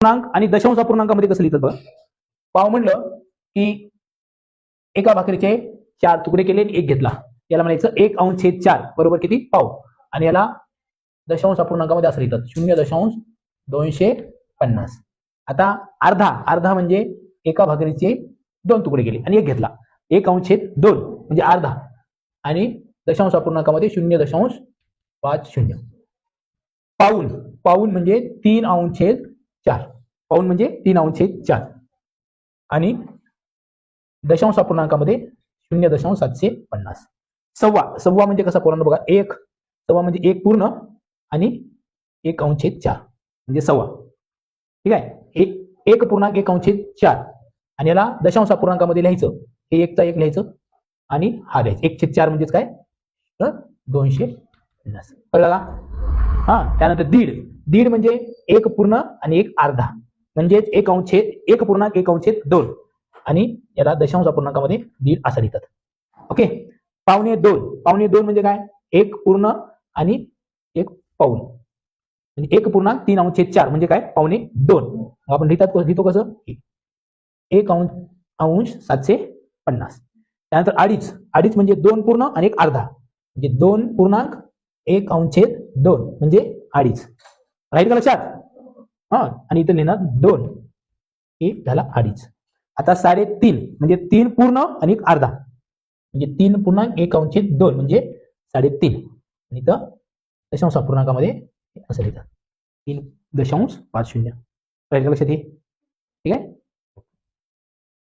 पूर्णांक आणि दशांश अपूर्णांकामध्ये कसं लिहितात बघा? पाव म्हणलं की एका भाकरीचे चार तुकडे केले आणि एक घेतला. याला म्हणायचं एक अंश छेद चार. बरोबर किती? पाव. आणि याला दशांश अपूर्णांकामध्ये असं लिहितात. शून्य दशांश दोनशे पन्नास. आता अर्धा. अर्धा म्हणजे एका भाकरीचे दोन तुकडे केले आणि एक घेतला. एक अंश छेद दोन म्हणजे अर्धा. आणि दशांश अपूर्णांकामध्ये शून्य दशांश पाच शून्य. पाऊन पाऊन म्हणजे तीन अंश छेद चार. पाऊन म्हणजे तीन अंश चार. आणि दशांश अपूर्णांकामध्ये शून्य दशांश सातशे पन्नास. सव्वा. सव्वा म्हणजे कसा पोरांना बघा एक. सव्वा म्हणजे एक पूर्ण आणि एक अंशे चार. म्हणजे सव्वा. ठीक आहे? एक एक पूर्णांक एक अंशे चार. आणि याला दशांश अपूर्णांकामध्ये लिहायचं. हे एकचा एक लिहायचं आणि हा लिहायचं. एकशे चार म्हणजेच काय? तर दोनशे पन्नास. कळला का? हा त्यानंतर दीड. दीड म्हणजे एक पूर्ण आणि एक अर्धा. म्हणजेच एक अंशेद एक पूर्णांक एक अंशेद दोन. आणि याला दशांश अपूर्णांकामध्ये दीड असं लिहितात. ओके? पावणे दोन. पावणे दोन म्हणजे काय? एक पूर्ण आणि एक पाऊण. म्हणजे एक पूर्णांक तीन अंशेद चार. म्हणजे काय? पावणे दोन. आपण लिहितात कसं- लिहितो कसं? एक अंश अंश सातशे पन्नास. त्यानंतर अडीच. अडीच म्हणजे दोन पूर्ण आणि एक अर्धा. म्हणजे दोन पूर्णांक एक अंशेद दोन म्हणजे अडीच. राहील का लक्षात? हा आणि इथं लिहिणार दोन. एक झाला अडीच. आता साडेतीन म्हणजे तीन पूर्ण आणि एक अर्धा. म्हणजे तीन पूर्णांक एक अंशेद दोन म्हणजे साडेतीन. आणि इथं दशांश अपूर्णांकामध्ये असं लिहितात. तीन दशांश पाच शून्य. राहील का लक्षात हे? ठीक आहे?